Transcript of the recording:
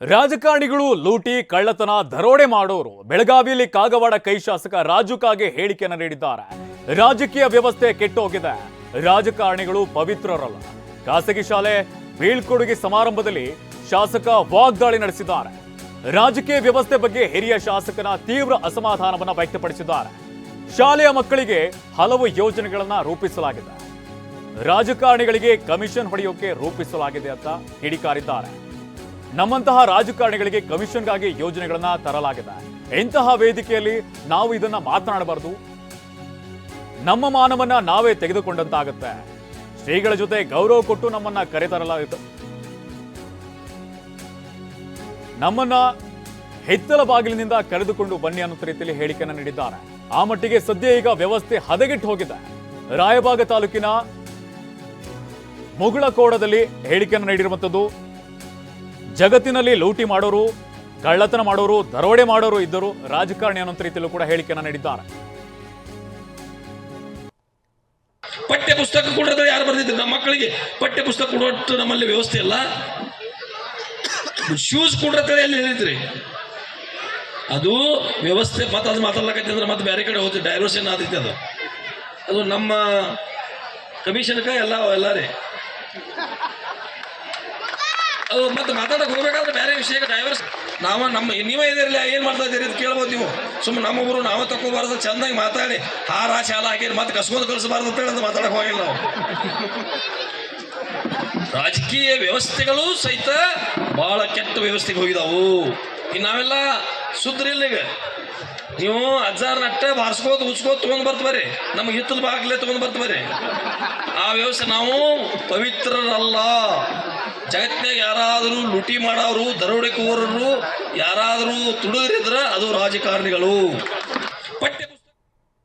ರಾಜಕಾರಣಿಗಳು ಲೂಟಿ, ಕಳ್ಳತನ, ದರೋಡೆ ಮಾಡೋರು. ಬೆಳಗಾವಿಯಲ್ಲಿ ಕಾಗವಾಡ ಕೈ ಶಾಸಕ ರಾಜು ಕಾಗೆ ಹೇಳಿಕೆಯನ್ನು ನೀಡಿದ್ದಾರೆ. ರಾಜಕೀಯ ವ್ಯವಸ್ಥೆ ಕೆಟ್ಟೋಗಿದೆ. ರಾಜಕಾರಣಿಗಳು ಪವಿತ್ರರಲ್ಲ. ಖಾಸಗಿ ಶಾಲೆ, ಬೀಳ್ಕೊಡುಗೆ ಸಮಾರಂಭದಲ್ಲಿ ಶಾಸಕ ವಾಗ್ದಾಳಿ ನಡೆಸಿದ್ದಾರೆ. ರಾಜಕೀಯ ವ್ಯವಸ್ಥೆ ಬಗ್ಗೆ ಹಿರಿಯ ಶಾಸಕನ ತೀವ್ರ ಅಸಮಾಧಾನವನ್ನು ವ್ಯಕ್ತಪಡಿಸಿದ್ದಾರೆ. ಶಾಲೆಯ ಮಕ್ಕಳಿಗೆ ಹಲವು ಯೋಜನೆಗಳನ್ನ ರೂಪಿಸಲಾಗಿದೆ. ರಾಜಕಾರಣಿಗಳಿಗೆ ಕಮಿಷನ್ ಹೊಡೆಯೋಕೆ ರೂಪಿಸಲಾಗಿದೆ ಅಂತ ಕಿಡಿಕಾರಿದ್ದಾರೆ. ನಮ್ಮಂತಹ ರಾಜಕಾರಣಿಗಳಿಗೆ ಕಮಿಷನ್ಗಾಗಿ ಯೋಜನೆಗಳನ್ನ ತರಲಾಗಿದೆ. ಇಂತಹ ವೇದಿಕೆಯಲ್ಲಿ ನಾವು ಇದನ್ನ ಮಾತನಾಡಬಾರದು. ನಮ್ಮ ಮಾನವನ್ನ ನಾವೇ ತೆಗೆದುಕೊಂಡಂತಾಗುತ್ತೆ. ಶ್ರೀಗಳ ಜೊತೆ ಗೌರವ ಕೊಟ್ಟು ನಮ್ಮನ್ನ ಕರೆತರಲ ನಮ್ಮನ್ನ ಹೆತ್ತಲ ಬಾಗಿಲಿನಿಂದ ಕರೆದುಕೊಂಡು ಬನ್ನಿ ಅನ್ನೋ ರೀತಿಯಲ್ಲಿ ಹೇಳಿಕೆಯನ್ನು ನೀಡಿದ್ದಾರೆ. ಆ ಮಟ್ಟಿಗೆ ಸದ್ಯ ಈಗ ವ್ಯವಸ್ಥೆ ಹದಗೆಟ್ಟು ಹೋಗಿದೆ. ರಾಯಬಾಗ ತಾಲೂಕಿನ ಮುಗುಳಕೋಡದಲ್ಲಿ ಹೇಳಿಕೆಯನ್ನು ನೀಡಿರುವಂಥದ್ದು ಜಗತ್ತಿನಲ್ಲಿ ಲೂಟಿ ಮಾಡೋರು, ಕಳ್ಳತನ ಮಾಡೋರು, ದರೋಡೆ ಮಾಡೋರು ಇದ್ದರು ರಾಜಕಾರಣಿ ಅನ್ನೋ ರೀತಿಯಲ್ಲೂ ಕೂಡ ಹೇಳಿಕೆಯನ್ನು ನೀಡಿದ್ದಾರೆ. ಪಠ್ಯ ಪುಸ್ತಕ ಕೊಡೋದ್ರೆ ಯಾರು ಬರ್ತಿದ್ರು ನಮ್ಮ ಮಕ್ಕಳಿಗೆ ಪಠ್ಯ ಪುಸ್ತಕ ಕೊಡೋಷ್ಟು ನಮ್ಮಲ್ಲಿ ವ್ಯವಸ್ಥೆ ಇಲ್ಲ. ಶೂಸ್ ಕೊಡ್ರತ್ತೇಳಿ ಎಲ್ಲಿ ಹೇಳಿದ್ರಿ ಅದು ವ್ಯವಸ್ಥೆ ಮತ್ತೆ ಅದು ಮಾತಾಡ್ಲಕತ್ತಿದ್ರೆ ಮತ್ತೆ ಬೇರೆ ಕಡೆ ಹೋಗ್ತೀವಿ ಡೈವರ್ಷನ್ ಆದೈತೆ ಅದು? ಅದು ನಮ್ಮ ಕಮಿಷನ್ಕ ಎಲ್ಲ ಎಲ್ಲ ರೀ. ಮತ್ತೆ ಮಾತಾಡಕ್ಕೆ ಹೋಗ್ಬೇಕಾದ್ರೆ ಬೇರೆ ವಿಷಯಕ್ಕೆ ಡೈವರ್ಸ್ ನಾವ ನಮ್ಮ ನೀವೇ ಇದಿರಲಿ ಏನು ಮಾಡ್ತಾ ಇದ್ದೀರಿ ಅಂತ ಕೇಳ್ಬೋದು ನೀವು. ಸುಮ್ಮನೆ ನಮ್ಮೊಬ್ಬರು ನಾವೇ ತಗೋಬಾರ್ದು ಚೆನ್ನಾಗಿ ಮಾತಾಡಿ. ಹಾರ ಶಾಲ ಹಾಕಿ ಮತ್ತೆ ಕಸ್ಕೊಂಡು ಕಳಿಸಬಾರ್ದು ಅಂತ ಹೇಳಿ ಮಾತಾಡಕ್ಕೆ ಹೋಗಿಲ್ಲ ನಾವು. ರಾಜಕೀಯ ವ್ಯವಸ್ಥೆಗಳು ಸಹಿತ ಬಹಳ ಕೆಟ್ಟ ವ್ಯವಸ್ಥೆಗೆ ಹೋಗಿದಾವು. ಇನ್ನು ನಾವೆಲ್ಲ ಸುದ್ರಿಲ್ಲ ಈಗ. ನೀವು ಹಜಾರ್ ನಟ್ಟ ಬಾರ್ಸ್ಕೋತ ಉಚ್ಕೋತ ತೊಗೊಂಡ್ ಬರ್ತ ಬರ್ರಿ. ನಮಗೆ ಹಿತ್ತಲ ಬಾಗ್ಲೇ ತೊಗೊಂಡ್ ಬರ್ತ ಬರ್ರಿ. ಆ ವ್ಯವಸ್ಥೆ ನಾವು ಪವಿತ್ರರಲ್ಲ. ಜಗತ್ತಿನಾಗ ಯಾರಾದರೂ ಲುಟಿ ಮಾಡೋರು ದರೋಡೆಕೋರರು ಯಾರಾದರೂ ತುಡುಗರಿದ್ರ ಅದು ರಾಜಕಾರಣಿಗಳು. ಪಠ್ಯ